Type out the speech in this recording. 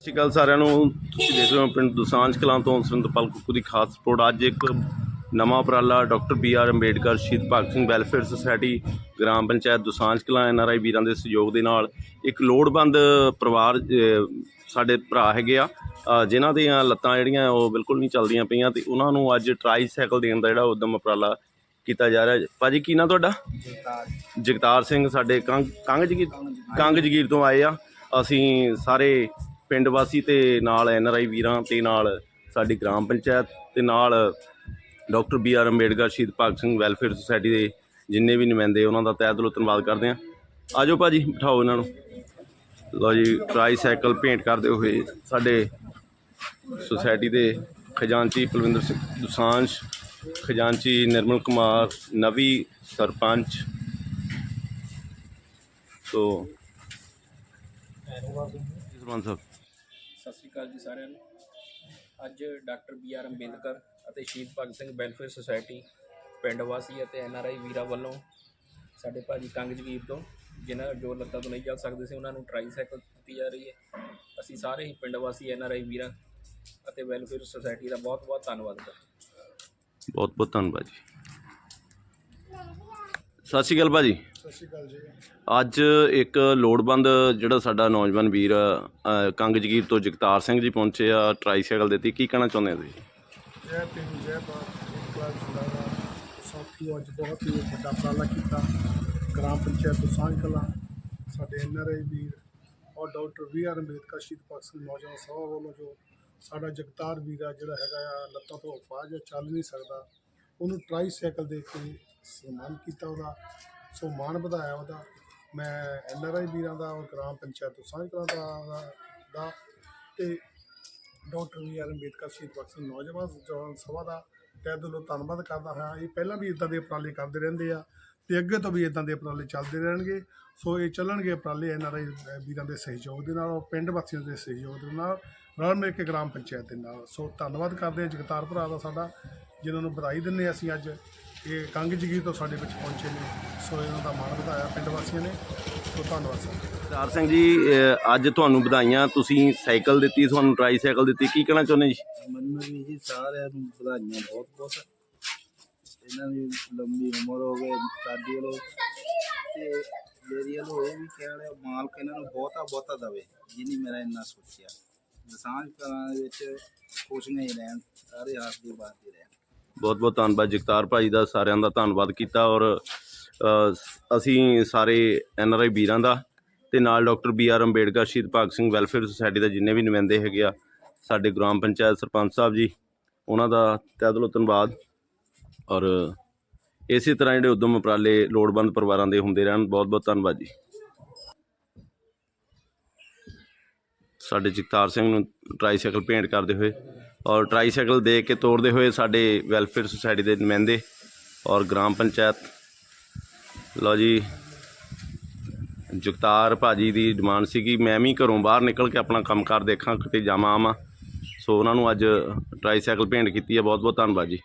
ਸਤਿ ਸ਼੍ਰੀ ਅਕਾਲ ਸਾਰਿਆਂ ਨੂੰ। ਤੁਸੀਂ ਦੇਖ ਰਹੇ ਹੋ ਪਿੰਡ ਦੁਸਾਂਝ ਕਲਾਂ ਤੋਂ ਸੁਰਿੰਦਰਪਾਲ ਕੁੱਕੂ ਦੀ ਖਾਸ ਰਿਪੋਰਟ। ਅੱਜ ਇੱਕ ਨਵਾਂ ਉਪਰਾਲਾ doctor B R Ambedkar Shaheed Bhagat Singh welfare society gram panchayat Dusanjh Kalan N R I ਵੀਰਾਂ ਦੇ ਸਹਿਯੋਗ ਦੇ ਨਾਲ ਇੱਕ ਲੋੜਵੰਦ ਪਰਿਵਾਰ ਸਾਡੇ ਭਰਾ ਹੈਗੇ ਆ। ਅਹ, ਜਿਨ੍ਹਾਂ ਦੀਆਂ ਲੱਤਾਂ ਜਿਹੜੀਆਂ ਉਹ ਬਿਲਕੁਲ ਨਹੀਂ ਚੱਲਦੀਆਂ ਪਈਆਂ ਤੇ ਉਹਨਾਂ ਨੂੰ ਅੱਜ ਟਰਾਈਸਾਈਕਲ ਦੇਣ ਦਾ ਜਿਹੜਾ ਉਦਮ ਉਪਰਾਲਾ ਕੀਤਾ ਜਾ ਰਿਹਾ। ਹੈ ਭਾਜੀ ਕੀ ਨਾਂ ਤੁਹਾਡਾ? ਜਗਤਾਰ ਸਿੰਘ। ਸਾਡੇ ਕੰਗ ਜਗੀਰ ਕੰਗ ਜਗੀਰ ਤੋਂ ਆਏ ਆ। ਅਸੀਂ ਸਾਰੇ ਪਿੰਡ ਵਾਸੀ ਤੇ ਨਾਲ ਐਨ ਆਰ ਆਈ ਵੀਰਾਂ ਤੇ ਨਾਲ ਸਾਡੀ ਗ੍ਰਾਮ ਪੰਚਾਇਤ ਤੇ ਨਾਲ doctor B R Ambedkar Shaheed Bhagat Singh welfare society ਦੇ ਜਿੰਨੇ ਵੀ ਨੁਮਾਇੰਦੇ ਉਹਨਾਂ ਦਾ ਤਹਿ ਦਿਲੋਂ ਧੰਨਵਾਦ ਕਰਦੇ ਹਾਂ। ਆਜੋ ਭਾਜੀ ਬਿਠਾਓ ਇਹਨਾਂ ਨੂੰ। ਲਓ ਜੀ ਟਰਾਈਸਾਈਕਲ ਭੇਂਟ ਕਰਦੇ ਹੋਏ ਸਾਡੇ ਸੁਸਾਇਟੀ ਦੇ ਖਜ਼ਾਨਚੀ ਪਲਵਿੰਦਰ ਸਿੰਘ ਦੁਸਾਂਝ ਖਜ਼ਾਨਚੀ ਨਿਰਮਲ ਕੁਮਾਰ ਨਵੀ ਸਰਪੰਚ। ਸੋ ਸਰਪੰਚ ਸਾਹਿਬ। ਸ਼੍ਰੀ ਅਕਾਲ ਜੀ ਸਾਰਿਆਂ ਨੂੰ। ਅੱਜ ਡਾਕਟਰ ਬੀ ਆਰ ਅੰਬੇਦਕਰ ਅਤੇ ਸ਼ਹੀਦ ਭਗਤ ਸਿੰਘ ਵੈਲਫੇਅਰ ਸੁਸਾਇਟੀ ਪਿੰਡ ਵਾਸੀ ਅਤੇ ਐਨ ਆਰ ਆਈ ਵੀਰਾਂ ਵੱਲੋਂ ਸਾਡੇ ਭਾਜੀ ਕੰਗ ਜਗੀਰ ਤੋਂ ਜਿਨ੍ਹਾਂ ਜੋ ਲੱਤਾਂ ਤੋਂ ਨਹੀਂ ਚੱਲ ਸਕਦੇ ਸੀ, ਉਹਨਾਂ ਨੂੰ ਟਰਾਈਸਾਈਕਲ ਦਿੱਤੀ ਜਾ ਰਹੀ ਹੈ। ਅਸੀਂ ਸਾਰੇ ਹੀ ਪਿੰਡ ਵਾਸੀ, ਐਨ ਆਰ ਆਈ ਵੀਰਾਂ ਅਤੇ ਵੈਲਫੇਅਰ ਸੁਸਾਇਟੀ ਦਾ ਬਹੁਤ ਬਹੁਤ ਧੰਨਵਾਦ ਕਰਦੇ ਬਹੁਤ ਬਹੁਤ ਧੰਨਵਾਦ ਜੀ। ਸਤਿ ਸ਼੍ਰੀ ਅਕਾਲ ਭਾਜੀ। ਸਤਿ ਸ਼੍ਰੀ ਅਕਾਲ ਜੀ। ਅੱਜ ਇੱਕ ਲੋੜਵੰਦ ਜਿਹੜਾ ਸਾਡਾ ਨੌਜਵਾਨ ਵੀਰ ਅ, ਕੰਗ ਜਗੀਰ ਤੋਂ ਜਗਤਾਰ ਸਿੰਘ ਜੀ ਪਹੁੰਚੇ ਆ ਟਰਾਈਸਾਈਕਲ ਦਿੱਤੀ ਕੀ ਕਹਿਣਾ ਚਾਹੁੰਦੇ ਆ ਤੁਸੀਂ? ਜੈ ਭੀਮ ਜੈ ਭਾਰਤ। ਇਨਕਲਾਬ ਜਿੰਦਾਬਾਦ ਸਾਥੀਓ ਅੱਜ ਬਹੁਤ ਹੀ ਵੱਡਾ ਉਪਰਾਲਾ ਕੀਤਾ। ਗ੍ਰਾਮ ਪੰਚਾਇਤ ਦੁਸਾਂਝ ਕਲਾਂ। ਸਾਡੇ ਐਨਆਰਆਈ ਵੀਰ ਔਰ ਡਾਕਟਰ ਵੀ ਆਰ ਅੰਬੇਦਕਰ ਸ਼ਹੀਦ ਭਗਤ ਸਿੰਘ ਨੌਜਵਾਨ ਸਭਾ ਵੱਲੋਂ ਜੋ ਸਾਡਾ ਜਗਤਾਰ ਵੀਰ ਆ ਜਿਹੜਾ ਹੈਗਾ ਆ ਲੱਤਾਂ ਤੋਂ ਅਪਾਹਜ ਆ ਚੱਲ ਨਹੀਂ ਸਕਦਾ। ਉਹਨੂੰ ਟਰਾਈਸਾਈਕਲ ਦੇ ਕੇ ਸਨਮਾਨ ਕੀਤਾ ਉਹਦਾ, ਸੋ ਮਾਣ ਵਧਾਇਆ ਉਹਦਾ। ਮੈਂ ਐੱਨ ਆਰ ਆਈ ਵੀਰਾਂ ਦਾ ਔਰ ਗ੍ਰਾਮ ਪੰਚਾਇਤ ਦੁਸਾਂਝ ਕਲਾਂ ਦਾ ਦਾ- ਤੇ ਡਾਕਟਰ ਵੀ ਆਰ ਅੰਬੇਦਕਰ ਸ਼ਹੀਦ ਭਗਤ ਸਿੰਘ ਨੌਜਵਾਨ ਜਵਾਨ ਸਭਾ ਦਾ ਤਹਿ ਦਿਲੋਂ ਧੰਨਵਾਦ ਕਰਦਾ ਹਾਂ। ਇਹ ਪਹਿਲਾਂ ਵੀ ਇਦਾਂ ਦੇ ਉਪਰਾਲੇ ਕਰਦੇ ਰਹਿੰਦੇ ਆ ਤੇ ਅੱਗੇ ਤੋਂ ਵੀ ਇਦਾਂ ਦੇ ਉਪਰਾਲੇ ਚੱਲਦੇ ਰਹਿਣਗੇ। ਸੋ ਇਹ ਚੱਲਣਗੇ ਉਪਰਾਲੇ ਐਨ ਆਰ ਆਈ ਵੀਰਾਂ ਦੇ ਸਹਿਯੋਗ ਦੇ ਨਾਲ ਔਰ ਪਿੰਡ ਵਾਸੀਆਂ ਦੇ ਸਹਿਯੋਗ ਦੇ ਨਾਲ, ਰਲ ਮਿਲ ਕੇ ਗ੍ਰਾਮ ਪੰਚਾਇਤ ਦੇ ਨਾਲ। ਸੋ ਧੰਨਵਾਦ ਕਰਦੇ ਹਾਂ ਜਗਤਾਰ ਭਰਾ ਦਾ ਸਾਡਾ। ਜਿਨ੍ਹਾਂ ਨੂੰ ਵਧਾਈ ਦਿੰਦੇ ਹਾਂ ਅਸੀਂ ਅੱਜ ਇਹ ਕੰਗ ਜਗੀਰ ਤੋਂ ਸਾਡੇ ਵਿੱਚ ਪਹੁੰਚੇ ਨੇ। ਸੋ ਇਹਨਾਂ ਦਾ ਮਾਣ ਵਧਾਇਆ ਪਿੰਡ ਵਾਸੀਆਂ ਨੇ। ਸੋ ਧੰਨਵਾਦ ਸਰ। ਜਗਤਾਰ ਸਿੰਘ ਜੀ ਅੱਜ ਤੁਹਾਨੂੰ ਵਧਾਈਆਂ। ਤੁਸੀਂ ਸਾਈਕਲ ਦਿੱਤੀ ਤੁਹਾਨੂੰ ਟਰਾਈਸਾਈਕਲ ਦਿੱਤੀ। ਕੀ ਕਹਿਣਾ ਚਾਹੁੰਦੇ ਜੀ? ਮੈਨੂੰ ਵੀ ਜੀ ਸਾਰਿਆਂ ਨੂੰ ਵਧਾਈਆਂ ਬਹੁਤ ਬਹੁਤ। ਇਹਨਾਂ ਦੀ ਲੰਬੀ ਉਮਰ ਹੋਵੇ ਸਾਡੀ ਵੱਲੋਂ। ਤੇ ਮੇਰੀ ਵੱਲੋਂ ਇਹ ਵੀ ਕਹਿਣਾ ਹੈ ਮਾਲਕ ਇਹਨਾਂ ਨੂੰ ਬਹੁਤਾ ਬਹੁਤਾ ਦਵੇ ਜਿਨੀ ਮੇਰਾ ਇੰਨਾ ਸੋਚਿਆ। ਦਸਾਂਝ ਕਰਾਂ ਦੇ ਵਿੱਚ ਖੁਸ਼ੀਆਂ ਹੀ ਰਹਿਣ ਸਾਰੇ ਹੱਥ ਦੀ ਬਾਤ ਹੀ ਰਹਿਣ। ਬਹੁਤ ਬਹੁਤ ਧੰਨਵਾਦ ਜਗਤਾਰ ਭਾਈ ਦਾ, ਸਾਰਿਆਂ ਦਾ ਧੰਨਵਾਦ ਕੀਤਾ ਔਰ ਅਸੀਂ ਸਾਰੇ ਐਨ ਆਰ ਆਈ ਵੀਰਾਂ ਦਾ ਤੇ ਨਾਲ doctor B R Ambedkar, Shaheed Bhagat Singh welfare society ਦੇ ਜਿੰਨੇ ਵੀ ਨੁਮਾਇੰਦੇ ਹੈਗੇ ਆ, ਸਾਡੇ ਗ੍ਰਾਮ ਪੰਚਾਇਤ ਸਰਪੰਚ ਸਾਹਿਬ ਜੀ, ਉਹਨਾਂ ਦਾ ਤਹਿ ਦਿਲੋਂ ਧੰਨਵਾਦ ਔਰ ਇਸੇ ਤਰ੍ਹਾਂ ਜਿਹੜੇ ਉਦਮ ਉਪਰਾਲੇ ਲੋੜਵੰਦ ਪਰਿਵਾਰਾਂ ਦੇ ਹੁੰਦੇ ਰਹਿਣ, ਬਹੁਤ ਬਹੁਤ ਧੰਨਵਾਦ ਜੀ। ਸਾਡੇ ਜਗਤਾਰ ਸਿੰਘ ਨੂੰ ਟਰਾਈਸਾਈਕਲ ਭੇਂਟ ਕਰਦੇ ਹੋਏ ਔਰ ਟਰਾਈਸਾਈਕਲ ਦੇ ਕੇ ਤੋੜਦੇ ਹੋਏ ਸਾਡੇ ਵੈਲਫੇਅਰ ਸੁਸਾਇਟੀ ਦੇ ਨੁਮਾਇੰਦੇ ਔਰ ਗ੍ਰਾਮ ਪੰਚਾਇਤ। ਲਓ ਜੀ, ਜਗਤਾਰ ਭਾਜੀ ਦੀ ਡਿਮਾਂਡ ਸੀ ਕਿ ਮੈਂ ਵੀ ਘਰੋਂ ਬਾਹਰ ਨਿਕਲ ਕੇ ਆਪਣਾ ਕੰਮਕਾਰ ਦੇਖਾਂ, ਕਿਤੇ ਜਾਵਾਂ ਆਵਾਂ। ਸੋ ਉਹਨਾਂ ਨੂੰ ਅੱਜ ਟਰਾਈਸਾਈਕਲ ਭੇਂਟ ਕੀਤੀ ਹੈ। ਬਹੁਤ ਬਹੁਤ ਧੰਨਵਾਦ ਜੀ।